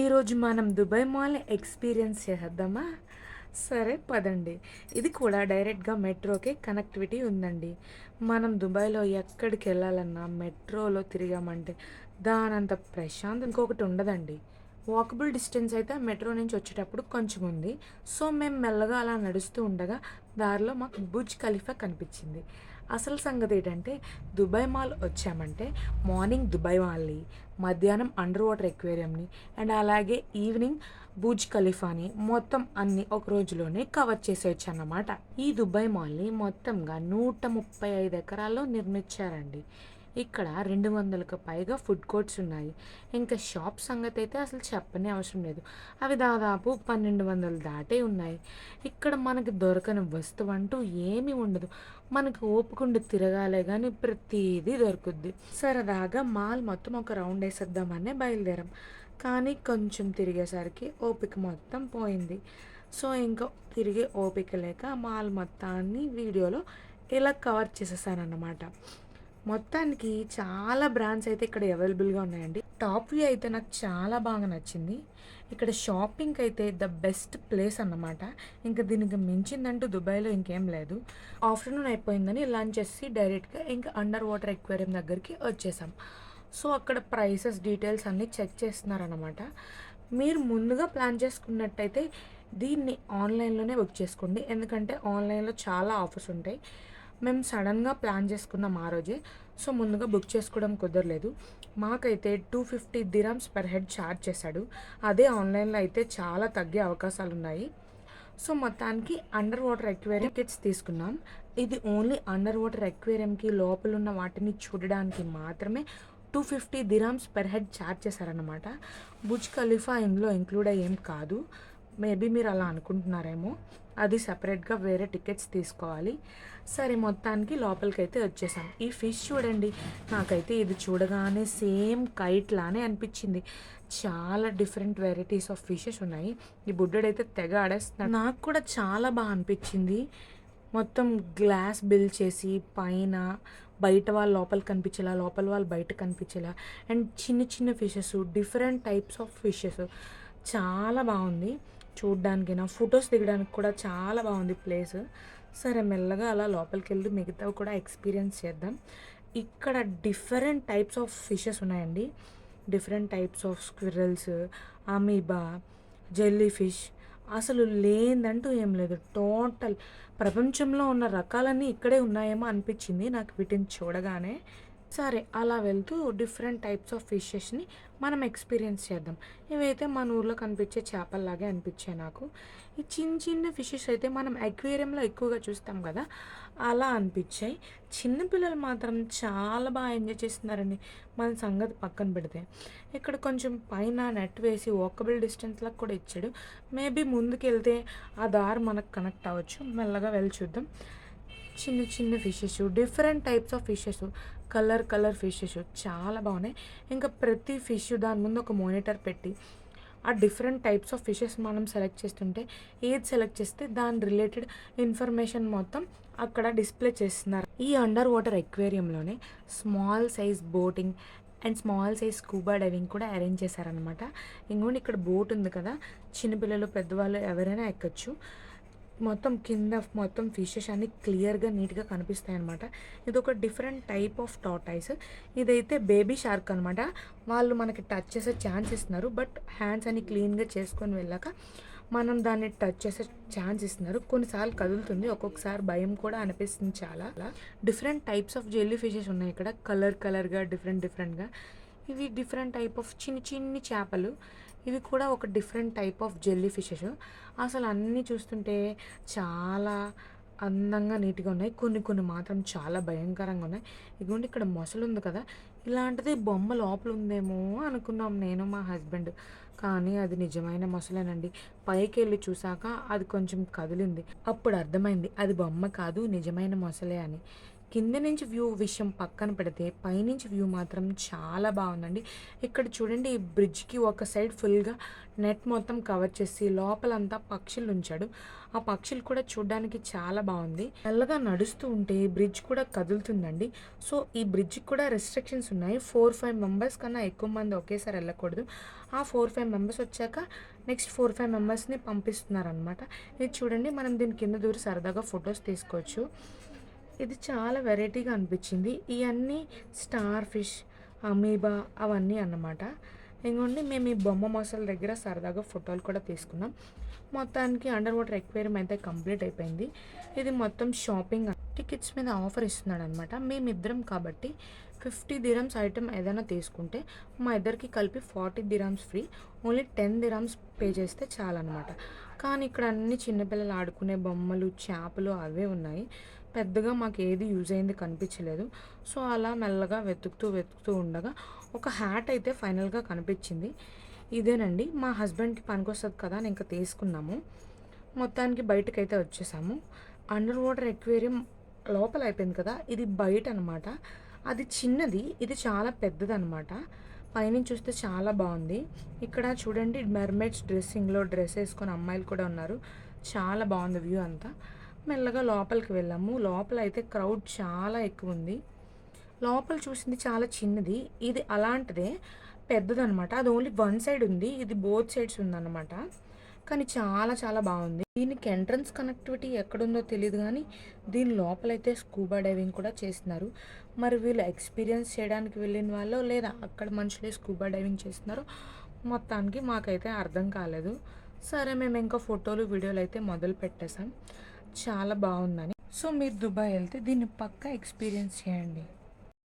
ఈరోజు మనం Dubai mall experience చేద్దామా? సరే పదండి. ఇది కూడా డైరెక్ట్గా మెట్రోకే కనెక్టివిటీ ఉందండి. మనం దుబాయ్లో ఎక్కడికి వెళ్ళాలన్నా మెట్రోలో తిరిగామంటే దానంత ప్రశాంతం ఇంకొకటి ఉండదండి. వాకబుల్ డిస్టెన్స్ అయితే మెట్రో నుంచి వచ్చేటప్పుడు కొంచెం ఉంది. సో మేము మెల్లగా అలా నడుస్తూ ఉండగా దారిలో మాకు బుజ్ ఖలీఫా కనిపించింది. అసలు సంగతి ఏంటంటే దుబాయ్ మాల్ వచ్చామంటే మార్నింగ్ దుబాయ్ మాల్ని మధ్యాహ్నం అండర్ వాటర్ ఎక్వేరియంని అండ్ అలాగే ఈవినింగ్ బుజ్ ఖలీఫాని మొత్తం అన్ని ఒక రోజులోనే కవర్ చేసేయచ్చు అన్నమాట ఈ దుబాయ్ మాల్ని మొత్తంగా నూట ముప్పై ఐదు ఎకరాల్లో నిర్మించారండి. ఇక్కడ రెండు వందలకు పైగా ఫుడ్ కోర్ట్స్ ఉన్నాయి. ఇంకా షాప్ సంగతి అయితే అసలు చెప్పనే అవసరం లేదు. అవి దాదాపు పన్నెండు వందలు దాటే ఉన్నాయి. ఇక్కడ మనకి దొరకని వస్తువు అంటూ ఏమీ ఉండదు. మనకు ఓపుకుండు తిరగాలే కానీ ప్రతిదీ దొరుకుద్ది. సరదాగా మాల్ మొత్తం ఒక రౌండ్ వేసేద్దామనే బయలుదేరాం. కానీ కొంచెం తిరిగేసరికి ఓపిక మొత్తం పోయింది. సో ఇంకా తిరిగి ఓపిక లేక మాల్ మొత్తాన్ని వీడియోలో ఇలా కవర్ చేసేసానన్నమాట. మొత్తానికి చాలా బ్రాండ్స్ అయితే ఇక్కడ అవైలబుల్గా ఉన్నాయండి. టాప్ వ్యూ అయితే నాకు చాలా బాగా నచ్చింది. ఇక్కడ షాపింగ్ అయితే ద బెస్ట్ ప్లేస్ అన్నమాట. ఇంకా దీనికి మించిందంటూ దుబాయ్లో ఇంకేం లేదు. ఆఫ్టర్నూన్ అయిపోయిందని లంచ్ చేసి డైరెక్ట్గా ఇంకా అండర్ వాటర్ ఎక్వేరియం దగ్గరికి వచ్చేసాం. సో అక్కడ ప్రైసెస్ డీటెయిల్స్ అన్నీ చెక్ చేస్తున్నారన్నమాట. మీరు ముందుగా ప్లాన్ చేసుకున్నట్టయితే దీన్ని ఆన్లైన్లోనే బుక్ చేసుకోండి. ఎందుకంటే ఆన్లైన్లో చాలా ఆఫర్స్ ఉంటాయి. మేము సడన్గా ప్లాన్ చేసుకున్నాం ఆ రోజే. సో ముందుగా బుక్ చేసుకోవడం కుదరలేదు. మాకైతే two fifty dirhams per head charge చేశాడు. అదే ఆన్లైన్లో అయితే చాలా తగ్గే అవకాశాలు ఉన్నాయి సో మొత్తానికి అండర్ వాటర్ ఎక్వేరియం కిట్స్ తీసుకున్నాం. ఇది ఓన్లీ అండర్ వాటర్ ఎక్వేరియంకి లోపల ఉన్న వాటిని చూడడానికి మాత్రమే two fifty dirhams per head charge చేశారనమాట బుజ్ ఖలీఫా ఇందులో ఇంక్లూడ్ అయ్యేం కాదు. మేబీ మీరు అలా అనుకుంటున్నారేమో. అది సపరేట్గా వేరే టికెట్స్ తీసుకోవాలి. సరే మొత్తానికి లోపలికి అయితే వచ్చేసాం. ఈ ఫిష్ చూడండి నాకైతే ఇది చూడగానే సేమ్ కైట్ లానే అనిపించింది. చాలా డిఫరెంట్ వెరైటీస్ ఆఫ్ ఫిషెస్ ఉన్నాయి. ఈ బుడ్డడైతే తెగ ఆడేస్తున్నాడు నాకు కూడా చాలా బాగా అనిపించింది. మొత్తం గ్లాస్ బిల్ చేసి పైన బయట వాళ్ళు లోపల కనిపించేలా లోపల వాళ్ళు బయట కనిపించేలా. అండ్ చిన్న చిన్న fishes different types of fishes. చాలా బాగుంది. చూడ్డానికైనా ఫొటోస్ దిగడానికి కూడా చాలా బాగుంది ప్లేస్. సరే మెల్లగా అలా లోపలికి వెళ్ళి మిగతావి కూడా ఎక్స్పీరియన్స్ చేద్దాం. ఇక్కడ డిఫరెంట్ టైప్స్ ఆఫ్ ఫిషెస్ ఉన్నాయండి. Different types of squirrels amoeba jelly fish అసలు లేదంటూ ఏం లేదు. టోటల్ ప్రపంచంలో ఉన్న రకాలన్నీ ఇక్కడే ఉన్నాయేమో అనిపించింది నాకు వీటిని చూడగానే. సరే అలా వెళ్తూ డిఫరెంట్ టైప్స్ ఆఫ్ ఫిషెస్ని మనం ఎక్స్పీరియన్స్ చేద్దాం. ఇవైతే మన ఊర్లో కనిపించే చేపల్లాగే అనిపించాయి నాకు. ఈ చిన్న చిన్న ఫిషెస్ అయితే మనం అక్వేరియంలో ఎక్కువగా చూస్తాం కదా అలా అనిపించాయి. చిన్నపిల్లలు మాత్రం చాలా బాగా ఎంజాయ్ చేస్తున్నారండి మన సంగతి పక్కన పెడితే. ఇక్కడ కొంచెం పైన నెట్ వేసి వాకబుల్ డిస్టెన్స్లకు కూడా ఇచ్చాడు. మేబీ ముందుకు వెళ్తే ఆ దారి మనకు కనెక్ట్ అవ్వచ్చు. మెల్లగా వెళ్ళి చూద్దాం. చిన్న చిన్న fishes different types of fishes colour colour fishes చాలా బాగున్నాయి. ఇంకా ప్రతి ఫిష్ దాని ముందు ఒక మానిటర్ పెట్టి ఆ డిఫరెంట్ టైప్స్ ఆఫ్ ఫిషెస్ మనం సెలెక్ట్ చేస్తుంటే ఏది సెలెక్ట్ చేస్తే దాని రిలేటెడ్ ఇన్ఫర్మేషన్ మొత్తం అక్కడ డిస్ప్లే చేస్తున్నారు. ఈ under water ఎక్వేరియంలోనే small size boating and small size scuba diving కూడా అరేంజ్ చేశారనమాట ఇంకోటి ఇక్కడ బోట్ ఉంది కదా చిన్నపిల్లలు పెద్దవాళ్ళు ఎవరైనా ఎక్కచ్చు. మొత్తం కింద మొత్తం ఫిషెస్ అన్ని క్లియర్గా నీట్గా కనిపిస్తాయి అనమాట ఇది ఒక డిఫరెంట్ టైప్ ఆఫ్ టాటైస్ ఇదైతే బేబీ షార్క్ అనమాట వాళ్ళు మనకి టచ్ చేసే ఛాన్స్ ఇస్తున్నారు. బట్ హ్యాండ్స్ అన్ని క్లీన్గా చేసుకొని వెళ్ళాక మనం దాన్ని టచ్ చేసే ఛాన్స్ ఇస్తున్నారు. కొన్నిసార్లు కదులుతుంది. ఒక్కొక్కసారి భయం కూడా అనిపిస్తుంది చాలా. Different types of jelly fishes ఉన్నాయి ఇక్కడ. కలర్ కలర్గా డిఫరెంట్ డిఫరెంట్గా ఇవి డిఫరెంట్ టైప్ ఆఫ్ చిన్ని చిన్ని చేపలు. ఇవి కూడా ఒక different type of jelly fishes అసలు అన్నీ చూస్తుంటే చాలా అందంగా నీట్గా ఉన్నాయి. కొన్ని కొన్ని మాత్రం చాలా భయంకరంగా ఉన్నాయి. ఇదిగోండి ఇక్కడ మొసలు ఉంది కదా. ఇలాంటిది బొమ్మ లోపల ఉందేమో అనుకున్నాం నేను మా హస్బెండ్ కానీ అది నిజమైన మొసలేనండి. పైకి వెళ్ళి చూసాక అది కొంచెం కదిలింది. అప్పుడు అర్థమైంది అది బొమ్మ కాదు నిజమైన మొసలే అని. కింద నుంచి వ్యూ విషయం పక్కన పెడితే పైనుంచి వ్యూ మాత్రం చాలా బాగుందండి. ఇక్కడ చూడండి ఈ బ్రిడ్జ్కి ఒక సైడ్ ఫుల్గా నెట్ మొత్తం కవర్ చేసి లోపలంతా పక్షులు ఉంచాడు. ఆ పక్షులు కూడా చూడడానికి చాలా బాగుంది. తెల్లగా నడుస్తూ ఉంటే బ్రిడ్జ్ కూడా కదులుతుందండి. సో ఈ బ్రిడ్జ్కి కూడా రెస్ట్రిక్షన్స్ ఉన్నాయి. ఫోర్ ఫైవ్ మెంబర్స్ కన్నా ఎక్కువ మంది ఒకేసారి వెళ్ళకూడదు. ఆ ఫోర్ ఫైవ్ మెంబర్స్ వచ్చాక నెక్స్ట్ ఫోర్ ఫైవ్ మెంబర్స్ని పంపిస్తున్నారనమాట ఇది చూడండి మనం దీని కింద దూరి సరదాగా ఫొటోస్ తీసుకోవచ్చు. ఇది చాలా వెరైటీగా అనిపించింది. ఇవన్నీ స్టార్ ఫిష్ అమీబా అవన్నీ అన్నమాట. ఇంకోండి మేము ఈ బొమ్మ మొసల దగ్గర సరదాగా ఫోటోలు కూడా తీసుకున్నాం. మొత్తానికి అండర్ వాటర్ ఎక్వేరియం అయితే కంప్లీట్ అయిపోయింది. ఇది మొత్తం షాపింగ్ టికెట్స్ మీద ఆఫర్ ఇస్తున్నాడు అనమాట మేమిద్దరం కాబట్టి ఫిఫ్టీ దిరమ్స్ ఐటమ్ ఏదైనా తీసుకుంటే మా ఇద్దరికి కలిపి forty dirhams free only ten dirhams pay చేస్తే చాలన్నమాట. కానీ ఇక్కడ అన్ని చిన్నపిల్లలు ఆడుకునే బొమ్మలు చేపలు అవే ఉన్నాయి. పెద్దగా మాకు ఏది యూజ్ అయింది కనిపించలేదు. సో అలా మెల్లగా వెతుకుతూ వెతుకుతూ ఉండగా ఒక హ్యాట్ అయితే ఫైనల్గా కనిపించింది. ఇదేనండి మా హస్బెండ్కి పనికొస్తుంది కదా అని ఇంకా తీసుకున్నాము. మొత్తానికి బయటకు అయితే వచ్చేసాము. అండర్ వాటర్ ఎక్వేరియం లోపల అయిపోయింది కదా ఇది బయట అనమాట అది చిన్నది ఇది చాలా పెద్దది అనమాట పైనుంచి చూస్తే చాలా బాగుంది. ఇక్కడ చూడండి మెర్మేడ్స్ డ్రెస్సింగ్లో డ్రెస్ వేసుకొని అమ్మాయిలు కూడా ఉన్నారు. చాలా బాగుంది వ్యూ అంతా. మెల్లగా లోపలికి వెళ్ళాము. లోపల అయితే క్రౌడ్ చాలా ఎక్కువ ఉంది లోపల చూసింది చాలా చిన్నది. ఇది అలాంటిదే పెద్దదనమాట. అది ఓన్లీ వన్ సైడ్ ఉంది. ఇది బోత్ సైడ్స్ ఉందన్నమాట కానీ చాలా చాలా బాగుంది. దీనికి ఎంట్రన్స్ కనెక్టివిటీ ఎక్కడుందో తెలియదు కానీ దీని లోపలైతే స్కూబా డైవింగ్ కూడా చేస్తున్నారు. మరి వీళ్ళు ఎక్స్పీరియన్స్ చేయడానికి వెళ్ళిన వాళ్ళు లేదా అక్కడ మనుషులే స్కూబా డైవింగ్ చేస్తున్నారో మొత్తానికి మాకైతే అర్థం కాలేదు. సరే మేము ఇంకా ఫోటోలు వీడియోలు అయితే మొదలు పెట్టేశాం చాలా బాగుందని. సో మీరు దుబాయ్ వెళ్తే దీన్ని పక్కా ఎక్స్పీరియన్స్ చేయండి.